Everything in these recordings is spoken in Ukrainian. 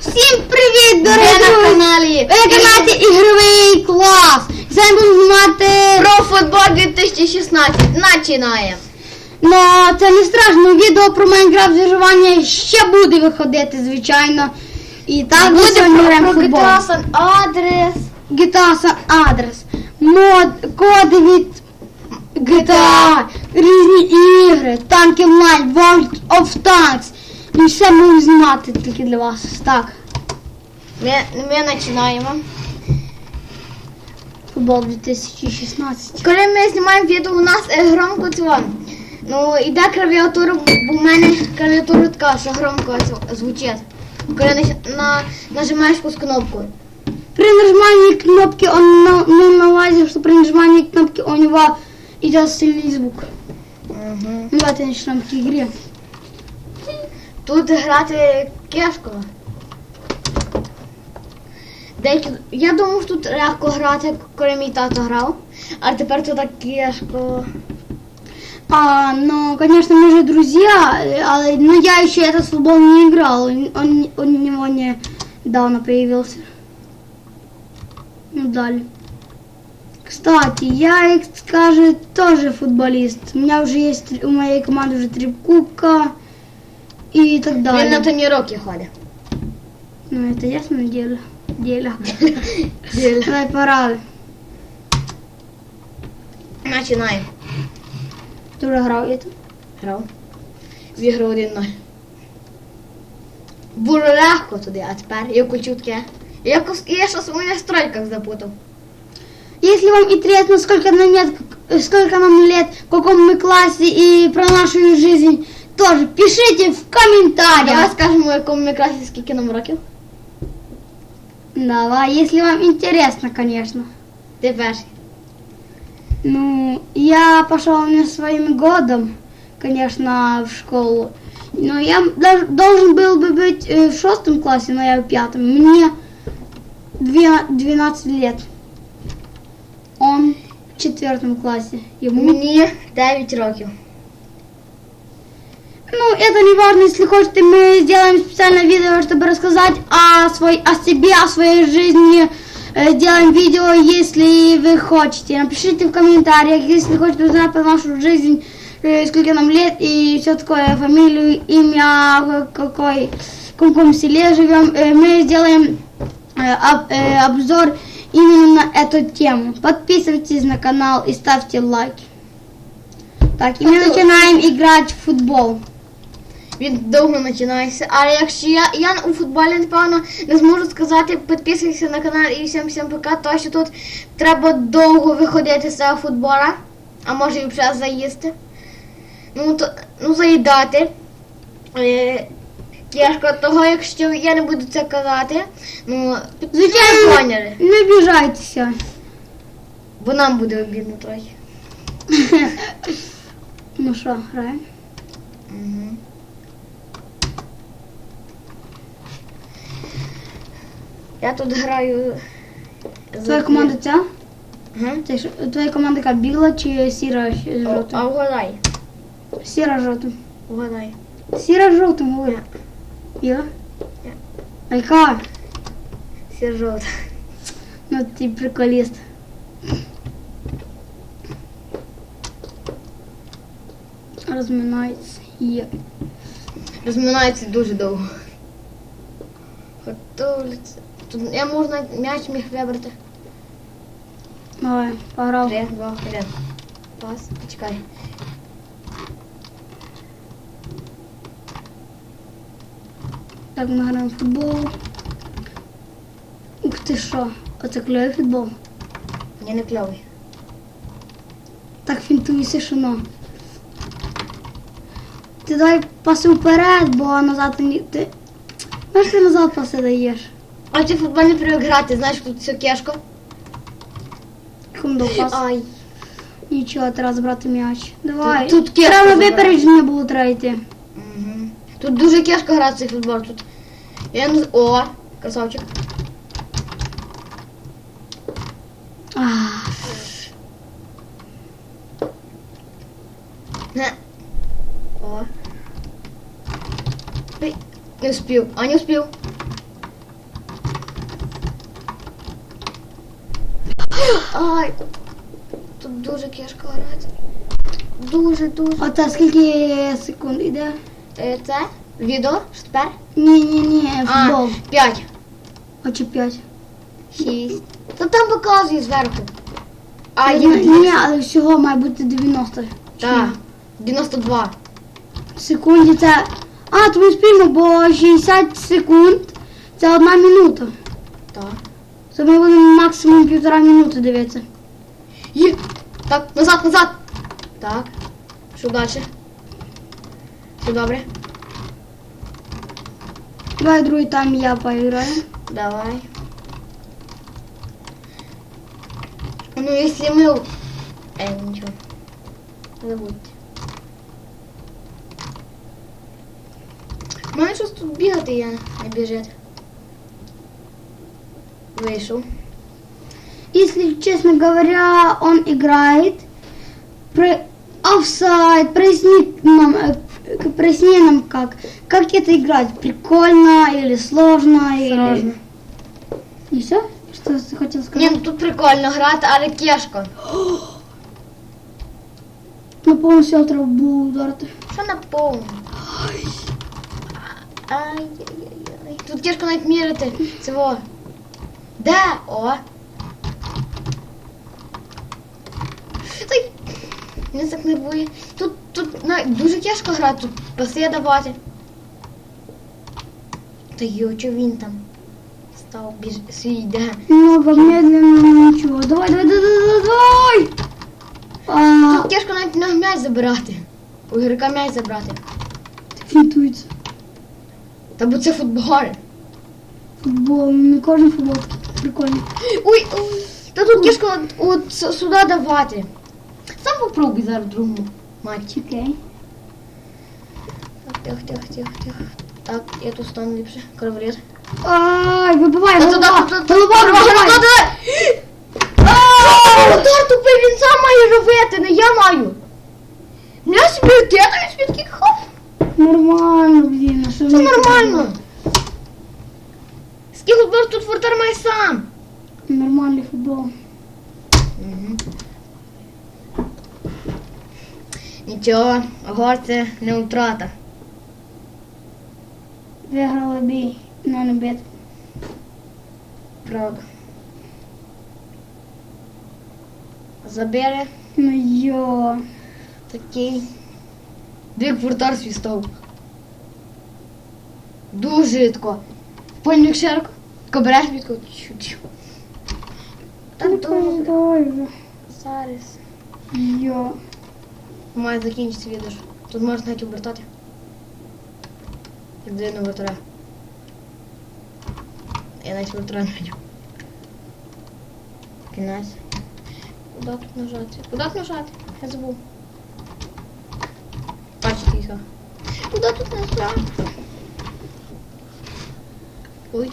Всім привіт, дорогі на каналі Ви на каналі ігровий клас! Сьогодні будемо знімати... Про футбол 2016. Починаємо. Ну, це не страшно, відео про Майнкрафт виживання ще буде виходити, звичайно. І так ми Буде сьогодні про, про. GTA San адрес. GTA San адрес, мод, коди від GTA, різні ігри, танки онлайн, World of Tanks. І все будемо знімати тільки для вас. Так, Ми, ми починаємо. футбол 2016. Коли ми знімаємо відео, у нас е, громко цього. Ну, іде клавіатура, бо в мене клавіатура така, що громко звучить. Коли на, на, нажимаєш якусь кнопку. При нажимании кнопки он на, ну, на увазі, що при нажимании кнопки у него идет сильный звук. Угу. Ну, давайте начнем к игре. Тут грати кешко. Деякі... Я думав, що тут легко грати, коли мій тато грав. А тепер тут так кешко. А, ну, конечно, мы же друзья, э, а, но я еще этот футбол не играл, он, он, у него недавно появился. Ну, далее. Кстати, я, как скажет, тоже футболист. У меня уже есть, три- у моей команды уже три кубка и так Він на далее. тренування ходить. Ну, это ясно дело. Дело. Давай, пора. Починаємо. Ты уже играл это? Грав. Віграв один ноль. Було легко туди, а тепер як чутке. Якось я щось у мене в стройках запутав. Если вам интересно, сколько нам лет, сколько нам лет, в каком мы классе и про нашу жизнь, тоже пишите в Давай комментариях. скажемо, у якому ми класі скільки нам років. Давай, если вам интересно, конечно. Ти перший. Ну, я пошел не своим годом, конечно, в школу. Но я дож- должен был бы быть э, в шестом классе, но я в пятом. Мне две- 12 лет. Он в четвертом классе. Ему Мені 9 років. Ну, это не важно, если хотите, мы сделаем специальное видео, чтобы рассказать о, свой, о себе, о своей жизни. Э, Сделаем видео, если вы хотите. Напишите в комментариях, если хотите узнать про нашу жизнь, э, сколько нам лет и все такое, фамилию, имя, в какой, в каком селе живем. Э, Мы сделаем э, об- э, обзор именно на эту тему. Подписывайтесь на канал и ставьте лайки. Так, и мы начинаем играть в футбол. Він довго починається. Але якщо я, я у футболі, напевно, не зможу сказати, підписуйся на канал і всім всім пока, тому що тут треба довго виходити з цього футбола, а може і вже заїсти. Ну, то, ну заїдати. Е, Тяжко того, якщо я не буду це казати, ну, Звичайно, ви поняли. не обіжайтеся. Бо нам буде обідно трохи. Ну що, граємо? Угу. Я тут граю. Твоя команда ця? Це ж- твоя команда яка біла чи сіра з А, жовтим? а вгадай. Сіра з жовтим. Вгадай. Сіра з жовтим, говорю. Біла? Ні. А яка? Все жовте. Ну ти приколіст. Розминається. Є. Розминається дуже довго. Готовиться. Тут я можна м'яч міг вибрати. Давай, пограв. Три, два, один. Пас. Чекай. Так, ми граємо в футбол. Ух ти що, оце кльовий футбол. Я не кльовий. Так фінтуйся, шано. Ти давай паси вперед, бо назад не... Ти... Знаєш, ти назад паси даєш. А ти в футбол грати, знаєш, тут все кешко. Хундопас. Ай. Нічого, треба збрати м'яч. Давай. Тут- тут кепку треба випередження було треба йти. Угу. Тут дуже кешко грати цей футбол. Тут. Я не... О, красавчик. Ах, Не. О. Ой, Не успів. А не успів. Ай. Тут дуже кішка грати. Дуже, дуже. А це скільки секунд іде? Е, Це відео, що тепер? Ні, ні, ні, футбол. А, 5, А чи 5? 6. Та там показує зверху. А, Я знаю, ні, але всього має бути 90. Чи Так, 92. В секунді це. А, то ми спільно, бо 60 секунд це одна минута. Так. То ми будемо максимум півтора минути дивитися. Є. Так, назад, назад. Так. Що далі? Все добре? Давай другий тайм я поіграю. Давай. Ну, если мы... Э, ничего. Забудьте. Мене щось тут бігати я не біжить. Вийшов. Если честно говоря, он играет. Про... Офсайд, проясни нам, э, к- проясни нам как. Как это играть? Прикольно или сложно? Или... Сложно. И все? Что ты хотел Ні, сказать? ну тут прикольно грати, але кешко. На повністю треба було ударити. Що на повну? Ай-яй-яй. Тут кешко навіть мірити. Цього. Де? О. Ой. Мене так нервує. Тут, тут навіть дуже тяжко грати, тут паси давати. Та йо, чого він там? Став біж свій йде. Много медленно, ничего. Давай, давай, давай, давай, давай! А, Тут тяжко навіть на м'яч забирати. У ігрока м'яч забрати. фінтується. Та бо це футбол. Футбол, не кожен футбол такий прикольний. Ой, ой, та тут тяжко от сюди давати. Сам попробуй зараз в другому матчі. Окей. Так, тихо, тихо, тихо, тихо. Так, я тут стану ліпше. Кровріз. Ай, вибивай, голова. Голова, туди, вибивай. туди, туди. А, Удар тупий, він сам має робити, не я маю. Мене собі навіть звідки хоп. Нормально, блін, а що Це нормально. Скільки тут воротар має сам. Нормальний футбол. Нічого, гор це не втрата. Виграли бій, но не бит. Правда. Забере Ну йо. такий. Дві вратар свістов. Дуже рідко. Польник шерку. Тако береш відко. чуть. Та Ну, добре. Зараз. Йо. Має закінчитися відео. Тут можна навіть обертати. Як на вратаря. Я навіть вратаря не бачу. Кінець. Куда тут нажати? Куда тут нажати? Я забув. Бачите їх. Куда тут нажати? Ой.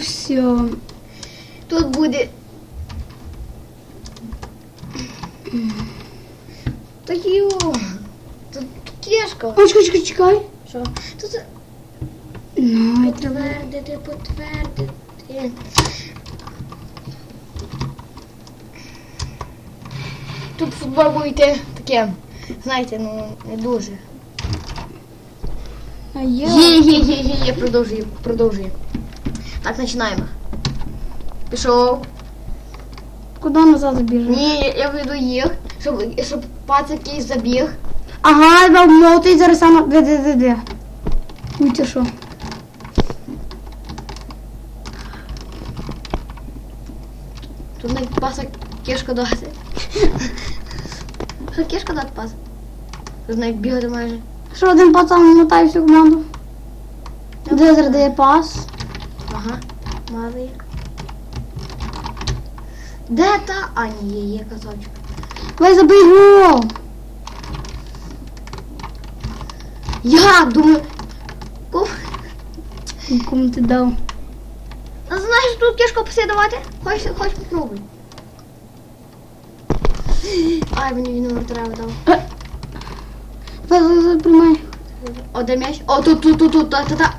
Все. Тут буде. Та йо. Тут кішка. Ой, чекай, чекай, чекай. Що? Тут Ну. Потвердити, потвердити. Тут футбол буде йти таке, знаєте, ну не дуже. А я... Є, є, є, є, є, продовжує, продовжує. Так, починаємо. Пішов. Куди назад забіжу? Ні, я, я веду їх, щоб, щоб пацак якийсь забіг. Ага, дав молотий зараз саме. Де, де, де, де. Ти що? Тут навіть паса кішка дати. Що кішка дати пас? Тут навіть бігати майже. Що один пацан мотає всю команду? Дезер дає пас. Ага, малий. Де та? А, ні, є, є казочок. Давай забий гол. Я думаю. Ку- Кому ти дав? А знаєш, тут кішку посідувати? Хоч, хоч попробуй. Ай, мені він номер треба дав. Давай, давай, давай, приймай. О, де м'яч? О, тут, тут, тут, тут, та, та, та.